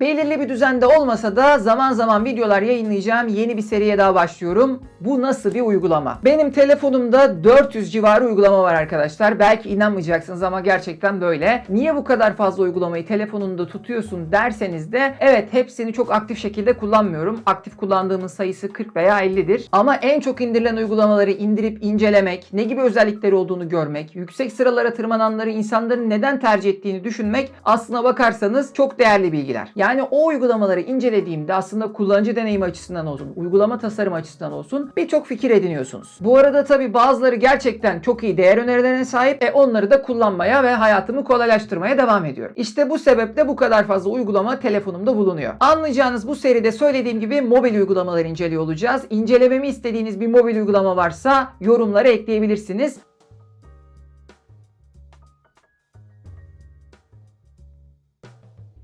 Belirli bir düzende olmasa da zaman zaman videolar yayınlayacağım yeni bir seriye daha başlıyorum. Bu nasıl bir uygulama? Benim telefonumda 400 civarı uygulama var arkadaşlar. Belki inanmayacaksınız ama gerçekten böyle. Niye bu kadar fazla uygulamayı telefonunda tutuyorsun derseniz de evet hepsini çok aktif şekilde kullanmıyorum. Aktif kullandığımın sayısı 40 veya 50'dir. Ama en çok indirilen uygulamaları indirip incelemek, ne gibi özellikleri olduğunu görmek, yüksek sıralara tırmananları insanların neden tercih ettiğini düşünmek aslına bakarsanız çok değerli bilgiler. Yani o uygulamaları incelediğimde aslında kullanıcı deneyimi açısından olsun, uygulama tasarım açısından olsun birçok fikir ediniyorsunuz. Bu arada tabi bazıları gerçekten çok iyi değer önerilerine sahip e onları da kullanmaya ve hayatımı kolaylaştırmaya devam ediyorum. İşte bu sebeple bu kadar fazla uygulama telefonumda bulunuyor. Anlayacağınız bu seride söylediğim gibi mobil uygulamaları inceliyor olacağız. İncelememi istediğiniz bir mobil uygulama varsa yorumlara ekleyebilirsiniz.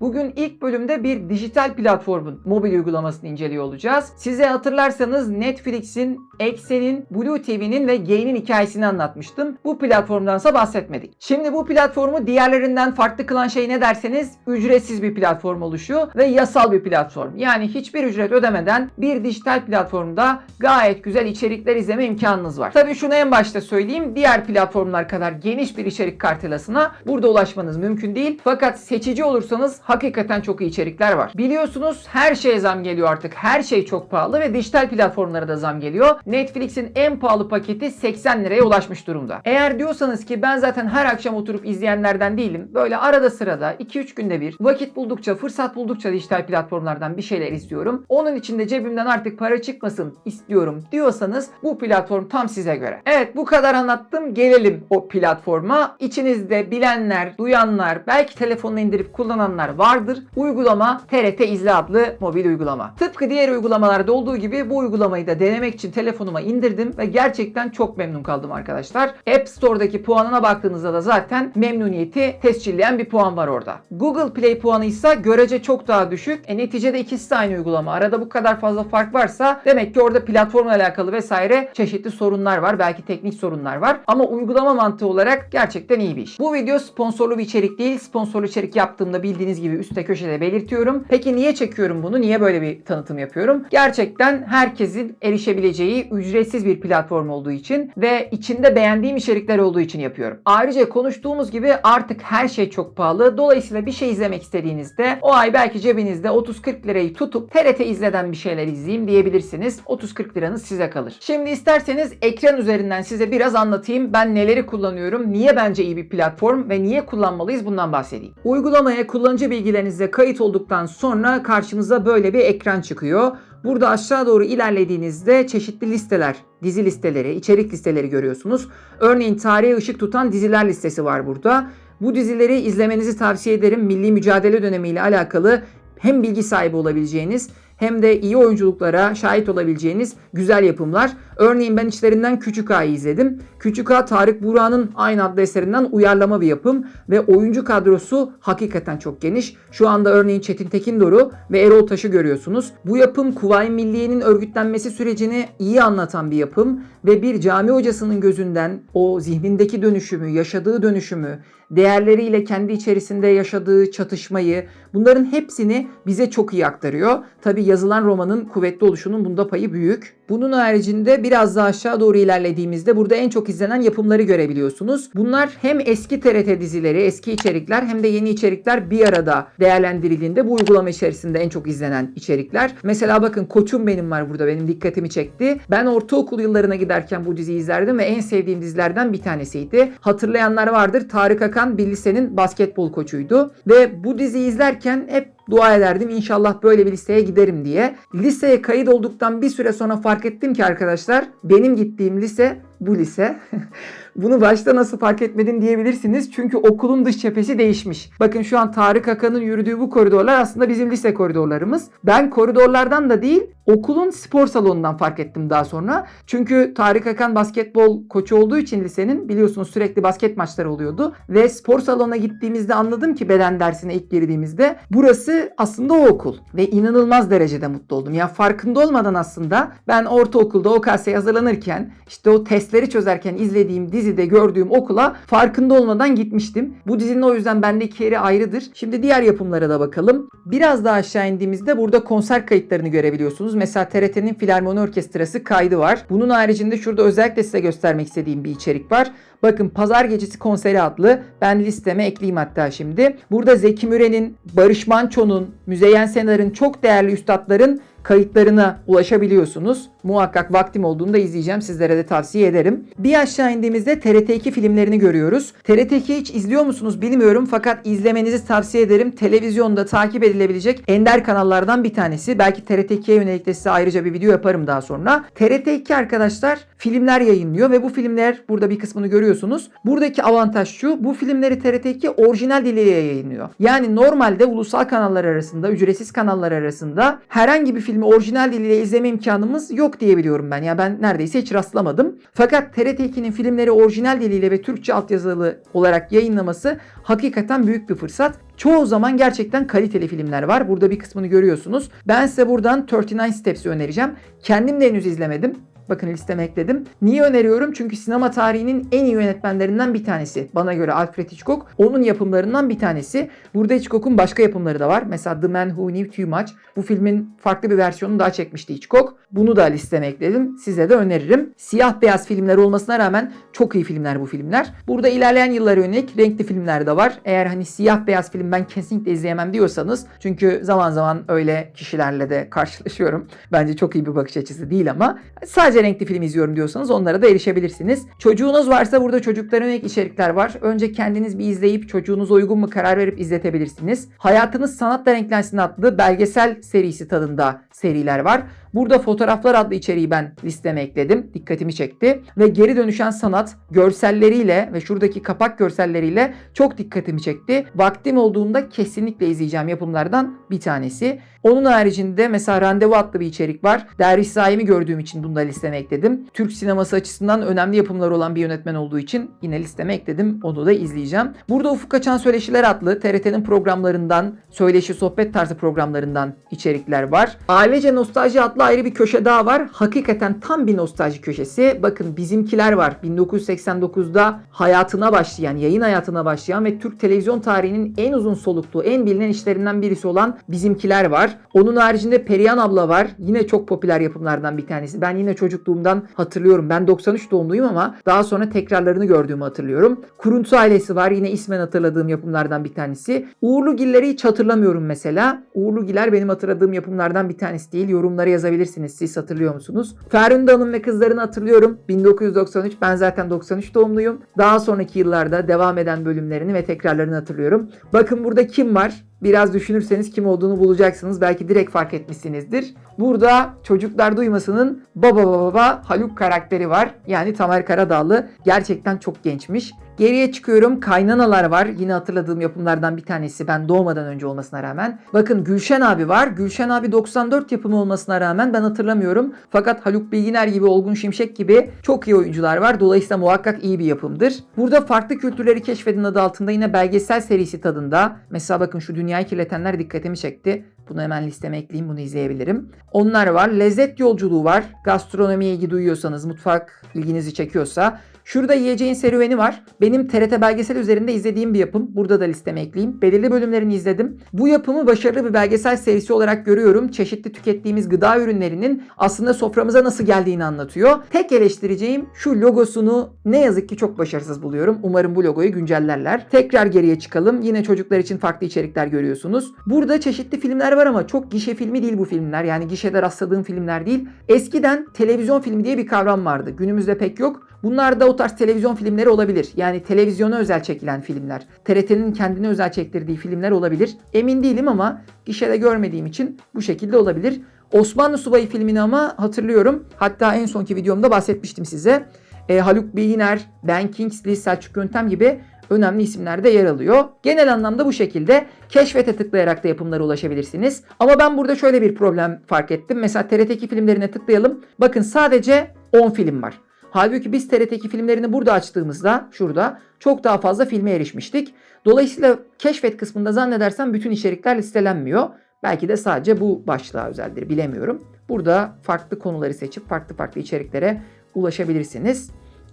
Bugün ilk bölümde bir dijital platformun mobil uygulamasını inceliyor olacağız. Size hatırlarsanız Netflix'in, Exxen'in, Blue TV'nin ve Gain'in hikayesini anlatmıştım. Bu platformdansa bahsetmedik. Şimdi bu platformu diğerlerinden farklı kılan şey ne derseniz ücretsiz bir platform oluşu ve yasal bir platform. Yani hiçbir ücret ödemeden bir dijital platformda gayet güzel içerikler izleme imkanınız var. Tabii şunu en başta söyleyeyim. Diğer platformlar kadar geniş bir içerik kartelasına burada ulaşmanız mümkün değil. Fakat seçici olursanız hakikaten çok iyi içerikler var. Biliyorsunuz her şeye zam geliyor artık. Her şey çok pahalı ve dijital platformlara da zam geliyor. Netflix'in en pahalı paketi 80 liraya ulaşmış durumda. Eğer diyorsanız ki ben zaten her akşam oturup izleyenlerden değilim. Böyle arada sırada 2-3 günde bir vakit buldukça, fırsat buldukça dijital platformlardan bir şeyler istiyorum. Onun için de cebimden artık para çıkmasın istiyorum diyorsanız bu platform tam size göre. Evet bu kadar anlattım. Gelelim o platforma. İçinizde bilenler, duyanlar, belki telefonunu indirip kullananlar vardır. Uygulama TRT İzle adlı mobil uygulama. Tıpkı diğer uygulamalarda olduğu gibi bu uygulamayı da denemek için telefonuma indirdim ve gerçekten çok memnun kaldım arkadaşlar. App Store'daki puanına baktığınızda da zaten memnuniyeti tescilleyen bir puan var orada. Google Play puanı ise görece çok daha düşük. E, neticede ikisi de aynı uygulama. Arada bu kadar fazla fark varsa demek ki orada platformla alakalı vesaire çeşitli sorunlar var. Belki teknik sorunlar var. Ama uygulama mantığı olarak gerçekten iyi bir iş. Bu video sponsorlu bir içerik değil. Sponsorlu içerik yaptığımda bildiğiniz gibi üstte köşede belirtiyorum. Peki niye çekiyorum bunu? Niye böyle bir tanıtım yapıyorum? Gerçekten herkesin erişebileceği ücretsiz bir platform olduğu için ve içinde beğendiğim içerikler olduğu için yapıyorum. Ayrıca konuştuğumuz gibi artık her şey çok pahalı. Dolayısıyla bir şey izlemek istediğinizde o ay belki cebinizde 30-40 lirayı tutup TRT izleden bir şeyler izleyeyim diyebilirsiniz. 30-40 liranız size kalır. Şimdi isterseniz ekran üzerinden size biraz anlatayım. Ben neleri kullanıyorum, niye bence iyi bir platform ve niye kullanmalıyız bundan bahsedeyim. Uygulamaya kullanıcı bilgilerinizle kayıt olduktan sonra karşınıza böyle bir ekran çıkıyor. Burada aşağı doğru ilerlediğinizde çeşitli listeler, dizi listeleri, içerik listeleri görüyorsunuz. Örneğin tarihe ışık tutan diziler listesi var burada. Bu dizileri izlemenizi tavsiye ederim. Milli mücadele dönemiyle alakalı hem bilgi sahibi olabileceğiniz hem de iyi oyunculuklara şahit olabileceğiniz güzel yapımlar. Örneğin ben içlerinden Küçük Ağa'yı izledim. Küçük Ağa Tarık Buğra'nın aynı adlı eserinden uyarlama bir yapım ve oyuncu kadrosu hakikaten çok geniş. Şu anda örneğin Çetin Tekindoru ve Erol Taş'ı görüyorsunuz. Bu yapım Kuvayi Milliye'nin örgütlenmesi sürecini iyi anlatan bir yapım ve bir cami hocasının gözünden o zihnindeki dönüşümü, yaşadığı dönüşümü, değerleriyle kendi içerisinde yaşadığı çatışmayı bunların hepsini bize çok iyi aktarıyor. Tabi yazılan romanın kuvvetli oluşunun bunda payı büyük. Bunun haricinde biraz daha aşağı doğru ilerlediğimizde burada en çok izlenen yapımları görebiliyorsunuz. Bunlar hem eski TRT dizileri, eski içerikler hem de yeni içerikler bir arada değerlendirildiğinde bu uygulama içerisinde en çok izlenen içerikler. Mesela bakın Koçum benim var burada benim dikkatimi çekti. Ben ortaokul yıllarına giderken bu diziyi izlerdim ve en sevdiğim dizilerden bir tanesiydi. Hatırlayanlar vardır. Tarık Akan bir lisenin basketbol koçuydu ve bu diziyi izlerken hep dua ederdim inşallah böyle bir listeye giderim diye. Liseye kayıt olduktan bir süre sonra fark ettim ki arkadaşlar benim gittiğim lise bu lise. Bunu başta nasıl fark etmedin diyebilirsiniz. Çünkü okulun dış cephesi değişmiş. Bakın şu an Tarık Akan'ın yürüdüğü bu koridorlar aslında bizim lise koridorlarımız. Ben koridorlardan da değil okulun spor salonundan fark ettim daha sonra. Çünkü Tarık Akan basketbol koçu olduğu için lisenin biliyorsunuz sürekli basket maçları oluyordu. Ve spor salonuna gittiğimizde anladım ki beden dersine ilk girdiğimizde burası aslında o okul. Ve inanılmaz derecede mutlu oldum. Ya farkında olmadan aslında ben ortaokulda OKS'ye hazırlanırken işte o testleri çözerken izlediğim dizi dizide gördüğüm okula farkında olmadan gitmiştim. Bu dizinin o yüzden bendeki yeri ayrıdır. Şimdi diğer yapımlara da bakalım. Biraz daha aşağı indiğimizde burada konser kayıtlarını görebiliyorsunuz. Mesela TRT'nin Filarmoni Orkestrası kaydı var. Bunun haricinde şurada özellikle size göstermek istediğim bir içerik var. Bakın Pazar Gecesi konseri adlı ben listeme ekleyeyim hatta şimdi. Burada Zeki Müren'in, Barış Manço'nun, Müzeyyen Senar'ın çok değerli üstadların kayıtlarına ulaşabiliyorsunuz. Muhakkak vaktim olduğunda izleyeceğim. Sizlere de tavsiye ederim. Bir aşağı indiğimizde TRT2 filmlerini görüyoruz. TRT2 hiç izliyor musunuz bilmiyorum fakat izlemenizi tavsiye ederim. Televizyonda takip edilebilecek ender kanallardan bir tanesi. Belki TRT2'ye yönelik de size ayrıca bir video yaparım daha sonra. TRT2 arkadaşlar filmler yayınlıyor ve bu filmler burada bir kısmını görüyorsunuz. Buradaki avantaj şu. Bu filmleri TRT2 orijinal diliyle yayınlıyor. Yani normalde ulusal kanallar arasında, ücretsiz kanallar arasında herhangi bir filmi orijinal diliyle izleme imkanımız yok diye biliyorum ben. Ya ben neredeyse hiç rastlamadım. Fakat TRT2'nin filmleri orijinal diliyle ve Türkçe altyazılı olarak yayınlaması hakikaten büyük bir fırsat. Çoğu zaman gerçekten kaliteli filmler var. Burada bir kısmını görüyorsunuz. Ben size buradan 39 Steps'i önereceğim. Kendim de henüz izlemedim. Bakın listeme ekledim. Niye öneriyorum? Çünkü sinema tarihinin en iyi yönetmenlerinden bir tanesi. Bana göre Alfred Hitchcock. Onun yapımlarından bir tanesi. Burada Hitchcock'un başka yapımları da var. Mesela The Man Who Knew Too Much. Bu filmin farklı bir versiyonunu daha çekmişti Hitchcock. Bunu da listeme ekledim. Size de öneririm. Siyah beyaz filmler olmasına rağmen çok iyi filmler bu filmler. Burada ilerleyen yıllara yönelik renkli filmler de var. Eğer hani siyah beyaz film ben kesinlikle izleyemem diyorsanız çünkü zaman zaman öyle kişilerle de karşılaşıyorum. Bence çok iyi bir bakış açısı değil ama sadece renkli film izliyorum diyorsanız onlara da erişebilirsiniz. Çocuğunuz varsa burada çocuklara yönelik içerikler var. Önce kendiniz bir izleyip çocuğunuza uygun mu karar verip izletebilirsiniz. Hayatınız Sanatla Renklensin adlı belgesel serisi tadında seriler var. Burada fotoğraflar adlı içeriği ben listeme ekledim. Dikkatimi çekti. Ve geri dönüşen sanat görselleriyle ve şuradaki kapak görselleriyle çok dikkatimi çekti. Vaktim olduğunda kesinlikle izleyeceğim yapımlardan bir tanesi. Onun haricinde mesela Randevu adlı bir içerik var. Derviş Saim'i gördüğüm için bunu da listeme ekledim. Türk sineması açısından önemli yapımlar olan bir yönetmen olduğu için yine listeme ekledim. Onu da izleyeceğim. Burada Ufuk Açan Söyleşiler adlı TRT'nin programlarından, söyleşi sohbet tarzı programlarından içerikler var. Ailece Nostalji adlı ayrı bir köşe daha var. Hakikaten tam bir nostalji köşesi. Bakın bizimkiler var. 1989'da hayatına başlayan, yayın hayatına başlayan ve Türk televizyon tarihinin en uzun soluklu, en bilinen işlerinden birisi olan bizimkiler var. Onun haricinde Perihan abla var. Yine çok popüler yapımlardan bir tanesi. Ben yine çocukluğumdan hatırlıyorum. Ben 93 doğumluyum ama daha sonra tekrarlarını gördüğümü hatırlıyorum. Kuruntu ailesi var. Yine ismen hatırladığım yapımlardan bir tanesi. Uğurlu Giller'i hiç hatırlamıyorum mesela. Uğurlu Giller benim hatırladığım yapımlardan bir tanesi değil. Yorumlara yazabilirsiniz. Siz hatırlıyor musunuz? Ferhunde Hanım ve kızlarını hatırlıyorum. 1993. Ben zaten 93 doğumluyum. Daha sonraki yıllarda devam eden bölümlerini ve tekrarlarını hatırlıyorum. Bakın burada kim var? Biraz düşünürseniz kim olduğunu bulacaksınız. Belki direkt fark etmişsinizdir. Burada çocuklar duymasının baba baba baba Haluk karakteri var. Yani Tamer Karadağlı. Gerçekten çok gençmiş. Geriye çıkıyorum. Kaynanalar var. Yine hatırladığım yapımlardan bir tanesi. Ben doğmadan önce olmasına rağmen. Bakın Gülşen abi var. Gülşen abi 94 yapımı olmasına rağmen ben hatırlamıyorum. Fakat Haluk Bilginer gibi, Olgun Şimşek gibi çok iyi oyuncular var. Dolayısıyla muhakkak iyi bir yapımdır. Burada farklı kültürleri keşfedin adı altında yine belgesel serisi tadında. Mesela bakın şu Dünyayı Kirletenler dikkatimi çekti. Bunu hemen listeme ekleyeyim. Bunu izleyebilirim. Onlar var. Lezzet yolculuğu var. Gastronomiye ilgi duyuyorsanız, mutfak ilginizi çekiyorsa. Şurada yiyeceğin serüveni var. Benim TRT belgesel üzerinde izlediğim bir yapım. Burada da listeme ekleyeyim. Belirli bölümlerini izledim. Bu yapımı başarılı bir belgesel serisi olarak görüyorum. Çeşitli tükettiğimiz gıda ürünlerinin aslında soframıza nasıl geldiğini anlatıyor. Tek eleştireceğim şu logosunu ne yazık ki çok başarısız buluyorum. Umarım bu logoyu güncellerler. Tekrar geriye çıkalım. Yine çocuklar için farklı içerikler görüyorsunuz. Burada çeşitli filmler var ama çok gişe filmi değil bu filmler. Yani gişede rastladığım filmler değil. Eskiden televizyon filmi diye bir kavram vardı. Günümüzde pek yok. Bunlar da o tarz televizyon filmleri olabilir. Yani televizyona özel çekilen filmler. TRT'nin kendine özel çektirdiği filmler olabilir. Emin değilim ama gişede görmediğim için bu şekilde olabilir. Osmanlı Subayı filmini ama hatırlıyorum. Hatta en sonki videomda bahsetmiştim size. E, Haluk Bilginer, Ben Kingsley, Selçuk Yöntem gibi önemli isimler de yer alıyor. Genel anlamda bu şekilde keşfete tıklayarak da yapımlara ulaşabilirsiniz. Ama ben burada şöyle bir problem fark ettim. Mesela TRT2 filmlerine tıklayalım. Bakın sadece 10 film var. Halbuki biz TRT2 filmlerini burada açtığımızda şurada çok daha fazla filme erişmiştik. Dolayısıyla keşfet kısmında zannedersem bütün içerikler listelenmiyor. Belki de sadece bu başlığa özeldir bilemiyorum. Burada farklı konuları seçip farklı farklı içeriklere ulaşabilirsiniz.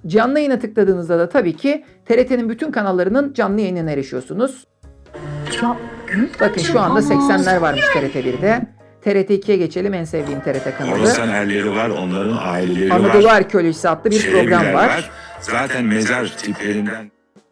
Canlı yayına tıkladığınızda da tabii ki TRT'nin bütün kanallarının canlı yayınına erişiyorsunuz. Bakın şu anda 80'ler varmış TRT 1'de. TRT 2'ye geçelim en sevdiğim TRT kanalı. Horasan erleri var, onların aileleri Anadolu var. Arkeolojisi adlı bir program var. Zaten mezar tiplerinden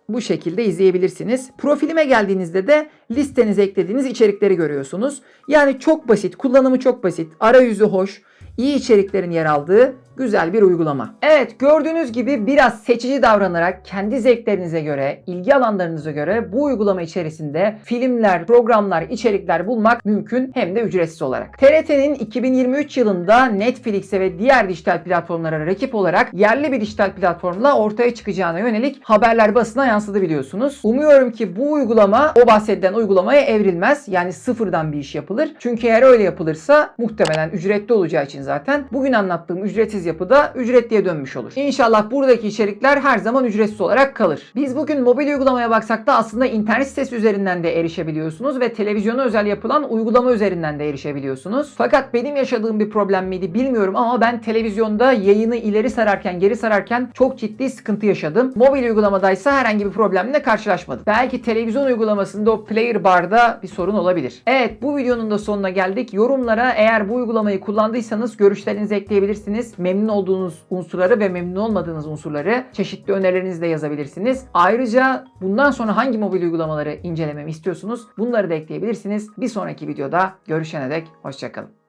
Bu şekilde izleyebilirsiniz. Profilime geldiğinizde de listenize eklediğiniz içerikleri görüyorsunuz. Yani çok basit, kullanımı çok basit, arayüzü hoş, iyi içeriklerin yer aldığı güzel bir uygulama. Evet gördüğünüz gibi biraz seçici davranarak kendi zevklerinize göre, ilgi alanlarınıza göre bu uygulama içerisinde filmler, programlar, içerikler bulmak mümkün hem de ücretsiz olarak. TRT'nin 2023 yılında Netflix'e ve diğer dijital platformlara rakip olarak yerli bir dijital platformla ortaya çıkacağına yönelik haberler basına yansıdı biliyorsunuz. Umuyorum ki bu uygulama o bahsedilen uygulamaya evrilmez. Yani sıfırdan bir iş yapılır. Çünkü eğer öyle yapılırsa muhtemelen ücretli olacağı için zaten bugün anlattığım ücretsiz yapıda ücretliye dönmüş olur. İnşallah buradaki içerikler her zaman ücretsiz olarak kalır. Biz bugün mobil uygulamaya baksak da aslında internet sitesi üzerinden de erişebiliyorsunuz ve televizyona özel yapılan uygulama üzerinden de erişebiliyorsunuz. Fakat benim yaşadığım bir problem miydi bilmiyorum ama ben televizyonda yayını ileri sararken geri sararken çok ciddi sıkıntı yaşadım. Mobil uygulamadaysa herhangi bir problemle karşılaşmadım. Belki televizyon uygulamasında o player barda bir sorun olabilir. Evet bu videonun da sonuna geldik. Yorumlara eğer bu uygulamayı kullandıysanız görüşlerinizi ekleyebilirsiniz. Memnun olduğunuz unsurları ve memnun olmadığınız unsurları çeşitli önerilerinizi de yazabilirsiniz. Ayrıca bundan sonra hangi mobil uygulamaları incelememi istiyorsunuz? Bunları da ekleyebilirsiniz. Bir sonraki videoda görüşene dek hoşçakalın.